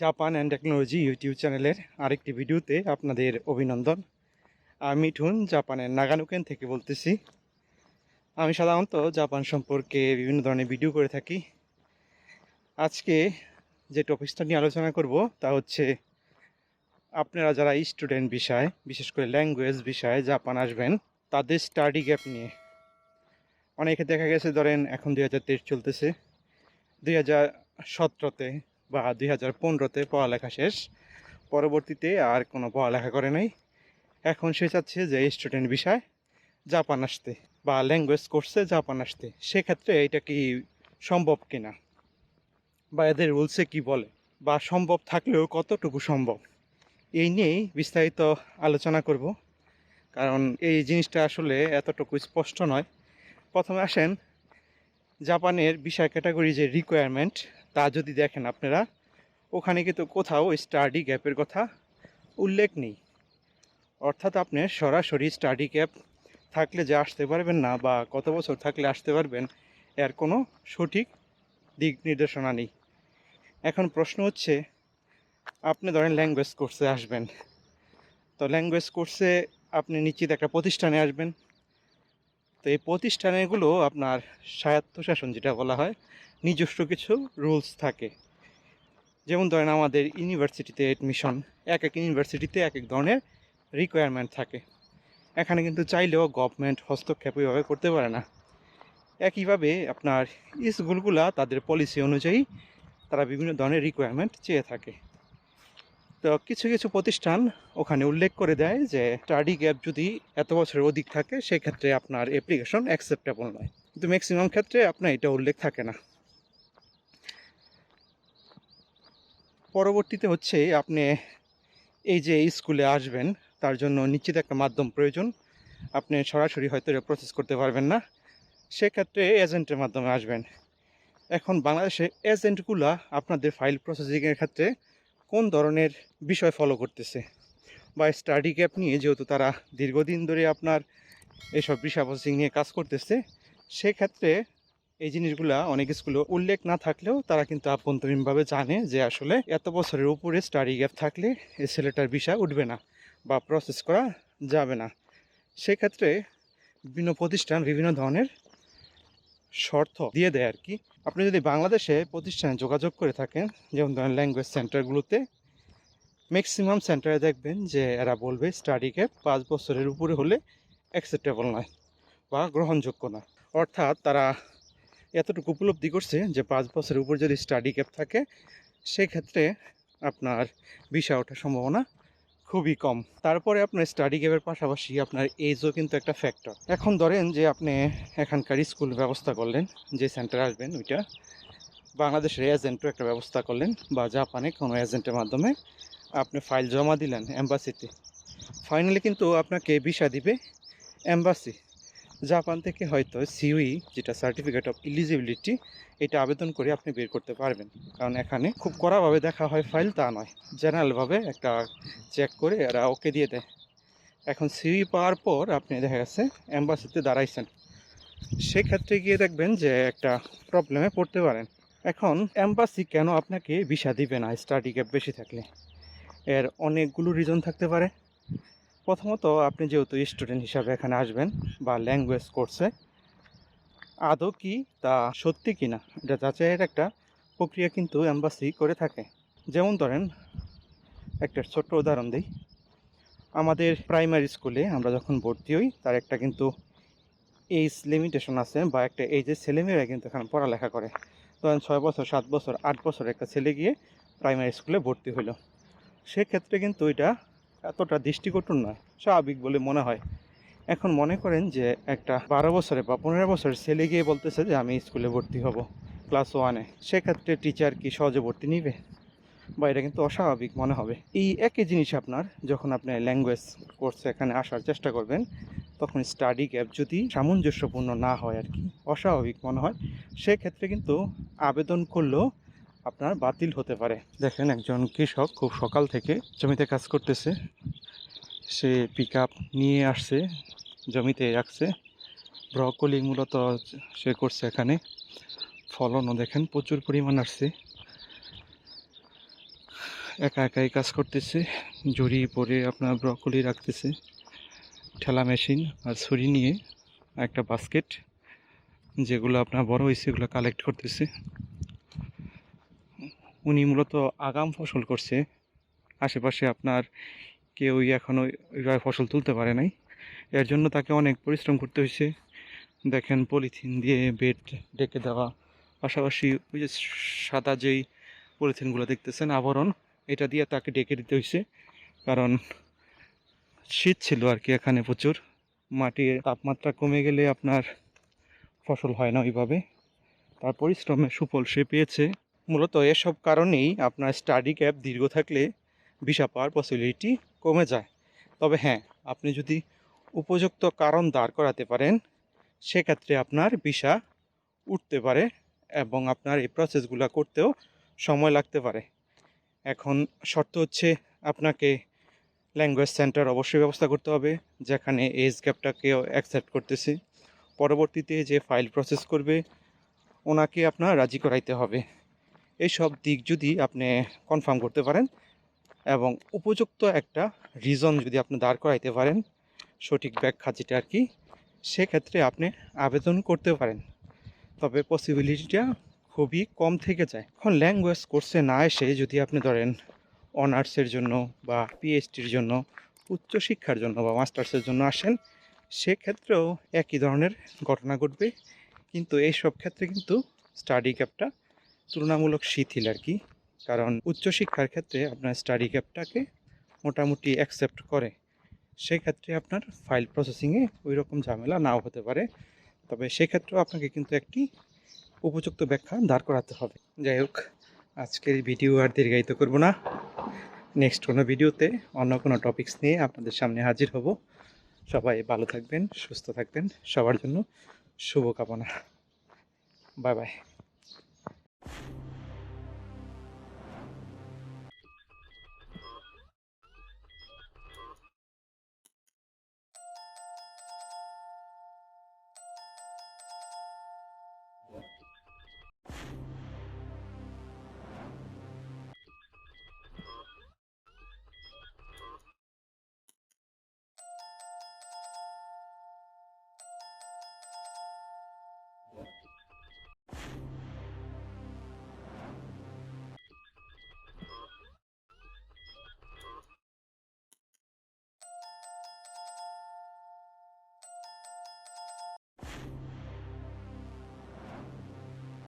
Japan and technology YouTube চ্যানেলের আরেকটি ভিডিওতে আপনাদের অভিনন্দন। আমি মিঠুন, জাপানের নাগানুকেন থেকে বলতেছি। আমি সাধারণত জাপান সম্পর্কে বিভিন্ন ধরনের ভিডিও করে থাকি। আজকে যে টপিকসটা নিয়ে আলোচনা করব তা হচ্ছে আপনারা যারা স্টুডেন্ট বিষয়, বিশেষ করে ল্যাঙ্গুয়েজ বিষয়ে জাপান আসবেন, তাদের স্টাডি গ্যাপ নিয়ে। অনেকে দেখা গেছে, ধরেন এখন দুই হাজার তেইশ চলতেছে। দুই হাজার সতেরোতে বা দুই হাজার পনেরোতে পড়ালেখা শেষ। পরবর্তীতে আর কোনো পড়ালেখা করে নাই। এখন সে চাচ্ছে যে স্টুডেন্ট বিষয় জাপান আসতে বা ল্যাঙ্গুয়েজ কোর্সে জাপান আসতে। সেক্ষেত্রে এটা কি সম্ভব কিনা? বা এদের রুলসে কি বলে? বা সম্ভব থাকলেও কতটুকু সম্ভব? এই নিয়েই বিস্তারিত আলোচনা করব। কারণ এই জিনিসটা আসলে এতটুকু স্পষ্ট নয়। প্রথমে আসেন জাপানের বিষয় ক্যাটাগরি যে রিকোয়ারমেন্ট তা যদি দেখেন আপনারা, ওখানে কিন্তু কোথাও স্টাডি গ্যাপের কথা উল্লেখ নেই। অর্থাৎ আপনি সরাসরি স্টাডি গ্যাপ থাকলে যে আসতে পারবেন না বা কত বছর থাকলে আসতে পারবেন, এর কোনো সঠিক দিক নির্দেশনা নেই। এখন প্রশ্ন হচ্ছে, আপনি ধরেন ল্যাঙ্গুয়েজ কোর্সে আসবেন। তো ল্যাঙ্গুয়েজ কোর্সে আপনি নিশ্চিত একটা প্রতিষ্ঠানে আসবেন। তো এই প্রতিষ্ঠানেগুলো আপনার স্বায়ত্তশাসন যেটা বলা হয় নিজস্ব কিছু রুলস থাকে। যেমন ধরেন আমাদের ইউনিভার্সিটিতে এডমিশন এক এক ইউনিভার্সিটিতে এক এক ধরনের রিকোয়ারমেন্ট থাকে। এখানে কিন্তু চাইলেও গভর্নমেন্ট হস্তক্ষেপ ওইভাবে করতে পারে না। একইভাবে আপনার স্কুলগুলা তাদের পলিসি অনুযায়ী তারা বিভিন্ন ধরনের রিকোয়ারমেন্ট চেয়ে থাকে। তো কিছু কিছু প্রতিষ্ঠান ওখানে উল্লেখ করে দেয় যে স্টাডি গ্যাপ যদি এত বছরের অধিক থাকে, সেক্ষেত্রে আপনার অ্যাপ্লিকেশন অ্যাকসেপ্টেবল নয়। কিন্তু ম্যাক্সিমাম ক্ষেত্রে আপনার এটা উল্লেখ থাকে না। পরবর্তীতে হচ্ছে আপনি এই যে স্কুলে আসবেন, তার জন্য নিশ্চিত একটা মাধ্যম প্রয়োজন। আপনি সরাসরি হয়তো প্রসেস করতে পারবেন না। সেক্ষেত্রে এজেন্টের মাধ্যমে আসবেন। এখন বাংলাদেশে এজেন্টগুলা আপনাদের ফাইল প্রসেসিংয়ের ক্ষেত্রে কোন ধরনের বিষয় ফলো করতেছে? বা স্টাডি গ্যাপ নিয়ে যেহেতু তারা দীর্ঘদিন ধরে আপনার এসব বিষয় প্রসেসিং নিয়ে কাজ করতেছে, সেক্ষেত্রে এই জিনিসগুলা অনেক স্কুলে উল্লেখ না থাকলেও তারা কিন্তু আভ্যন্তরীণভাবে জানে যে আসলে এত বছরের উপরে স্টাডি গ্যাপ থাকলে এই ছেলেটার বিষয় উঠবে না বা প্রসেস করা যাবে না। সেক্ষেত্রে বিভিন্ন প্রতিষ্ঠান বিভিন্ন ধরনের শর্ত দিয়ে দেয় আর কি। আপনি যদি বাংলাদেশে প্রতিষ্ঠানে যোগাযোগ করে থাকেন, যেমন ধরেন ল্যাঙ্গুয়েজ সেন্টারগুলোতে ম্যাক্সিমাম সেন্টারে দেখবেন যে এরা বলবে স্টাডি গ্যাপ পাঁচ বছরের উপরে হলে অ্যাকসেপ্টেবল নয় বা গ্রহণযোগ্য না। অর্থাৎ তারা এতটুকু উপলব্ধি করছে যে পাঁচ বছরের উপর যদি স্টাডি গ্যাপ থাকে, সেক্ষেত্রে আপনার ভিসা ওঠার সম্ভাবনা খুবই কম। তারপরে আপনার স্টাডি গ্যাপের পাশাপাশি আপনার এজও কিন্তু একটা ফ্যাক্টর এখন ধরেন যে আপনি এখানকার স্কুল ব্যবস্থা করলেন, যে সেন্টারে আসবেন ওইটা, বাংলাদেশের এজেন্টও একটা ব্যবস্থা করলেন, বা জাপানে কোনো এজেন্টের মাধ্যমে আপনি ফাইল জমা দিলেন অ্যাম্বাসিতে ফাইনালি কিন্তু আপনাকে ভিসা দিবে এম্বাসি জাপান থেকে হয়তো সিউই যেটা সার্টিফিকেট অফ ইলিজিবিলিটি এটা আবেদন করে আপনি বের করতে পারবেন। কারণ এখানে খুব কড়াভাবে দেখা হয় ফাইল, তা নয়। জেনারেলভাবে একটা চেক করে এরা ওকে দিয়ে দেয়। এখন সিউই পাওয়ার পর আপনি দেখা গেছে অ্যাম্বাসিতে দাঁড়াইছেন। সেক্ষেত্রে গিয়ে দেখবেন যে একটা প্রবলেমে পড়তে পারেন। এখন অ্যাম্বাসি কেন আপনাকে ভিসা দিবে না স্টাডি গ্যাপ বেশি থাকলে? এর অনেকগুলো রিজন থাকতে পারে। প্রথমত আপনি যেহেতু স্টুডেন্ট হিসাবে এখানে আসবেন বা ল্যাঙ্গুয়েজ কোর্সে আদৌ কি তা সত্যি কি না এটা যাচাইয়ের একটা প্রক্রিয়া কিন্তু অ্যাম্বাসি করে থাকে। যেমন ধরেন, একটা ছোট্ট উদাহরণ দিই। আমাদের প্রাইমারি স্কুলে আমরা যখন ভর্তি হই, তার একটা কিন্তু এইজ লিমিটেশন আছে বা একটা এইজের ছেলেমেয়েরা কিন্তু এখানে পড়ালেখা করে। ধরেন ছয় বছর, সাত বছর, আট বছর একটা ছেলে গিয়ে প্রাইমারি স্কুলে ভর্তি হলো সেক্ষেত্রে কিন্তু এটা এতটা দৃষ্টিকটু নয়, স্বাভাবিক বলে মনে হয়। এখন মনে করেন যে একটা বারো বছরে বা পনেরো বছরের ছেলে গিয়ে বলতেছে যে আমি স্কুলে ভর্তি হব, ক্লাস ওয়ানে সেক্ষেত্রে টিচার কি সহজে ভর্তি নিবে? বা এটা কিন্তু অস্বাভাবিক মনে হবে। এই একই জিনিস আপনার, যখন আপনি ল্যাঙ্গুয়েজ কোর্সে এখানে আসার চেষ্টা করবেন, তখন স্টাডি গ্যাপ যদি সামঞ্জস্যপূর্ণ না হয় আর কি, অস্বাভাবিক মনে হয়। সেক্ষেত্রে কিন্তু আবেদন করলেও আপনার বাতিল হতে পারে। দেখেন, একজন কৃষক খুব সকাল থেকে জমিতে কাজ করতেছে। সে পিক নিয়ে আসছে, জমিতে রাখছে। ব্রকলি মূলত সে করছে এখানে। ফলনও দেখেন, প্রচুর পরিমাণ আসছে। একা একাই কাজ করতেছে জড়ি পরে আপনার ব্রকলি রাখতেছে। ঠেলা মেশিন আর ছুরি নিয়ে একটা বাস্কেট যেগুলো আপনার বড় হয়েছে কালেক্ট করতেছে। উনি মূলত আগাম ফসল করছে। আশেপাশে আপনার কেউই এখনও ওইভাবে ফসল তুলতে পারে নাই। এর জন্য তাকে অনেক পরিশ্রম করতে হয়েছে। দেখেন, পলিথিন দিয়ে বেড ডেকে দেওয়া। পাশাপাশি ওই যে সাদা যেই পলিথিনগুলো দেখতেছেন, আবরণ, এটা দিয়ে তাকে ডেকে দিতে হয়েছে। কারণ শীত ছিল আর কি এখানে প্রচুর। মাটির তাপমাত্রা কমে গেলে আপনার ফসল হয় না ওইভাবে। তার পরিশ্রমের সুফল সে পেয়েছে। মূলত এসব কারণেই আপনার স্টাডি ক্যাপ দীর্ঘ থাকলে ভিসা পাওয়ার পসিবিলিটি কমে যায়। তবে হ্যাঁ আপনি যদি উপযুক্ত কারণ দাঁড় করাতে পারেন, সেক্ষেত্রে আপনার ভিসা উঠতে পারে এবং আপনার এই প্রসেসগুলো করতেও সময় লাগতে পারে। এখন শর্ত হচ্ছে আপনাকে ল্যাঙ্গুয়েজ সেন্টার অবশ্যই ব্যবস্থা করতে হবে, যেখানে এজ গ্যাপটাকেও অ্যাকসেপ্ট করতেছে। পরবর্তীতে যে ফাইল প্রসেস করবে, ওনাকে আপনার রাজি করাইতে হবে। এইসব দিক যদি আপনি কনফার্ম করতে পারেন এবং উপযুক্ত একটা রিজন যদি আপনি দাঁড় করাইতে পারেন, সঠিক ব্যাখ্যা যেটা আর কি, সেক্ষেত্রে আপনি আবেদন করতে পারেন। তবে পসিবিলিটিটা খুবই কম থেকে যায়। এখন ল্যাঙ্গুয়েজ কোর্সে না এসে যদি আপনি ধরেন অনার্সের জন্য বা পিএইচডির জন্য উচ্চশিক্ষার জন্য বা মাস্টার্সের জন্য আসেন, সেক্ষেত্রেও একই ধরনের ঘটনা ঘটবে। কিন্তু এই সব ক্ষেত্রে কিন্তু স্টাডি ক্যাপটা তুলনামূলক শিথিল আর কি। কারণ উচ্চশিক্ষার ক্ষেত্রে আপনার স্টাডি ক্যাপটাকে মোটামুটি অ্যাকসেপ্ট করে। সেক্ষেত্রে আপনার ফাইল প্রসেসিংয়ে ওই রকম ঝামেলা নাও হতে পারে। তবে সেক্ষেত্রেও আপনাকে কিন্তু একটি উপযুক্ত ব্যাখ্যা দাঁড় করাতে হবে। যাই হোক, আজকের ভিডিও আর দীর্ঘায়িত করব না। নেক্সট কোনো ভিডিওতে অন্য কোনো টপিকস নিয়ে আপনাদের সামনে হাজির হব। সবাই ভালো থাকবেন, সুস্থ থাকবেন। সবার জন্য শুভকামনা। Bye bye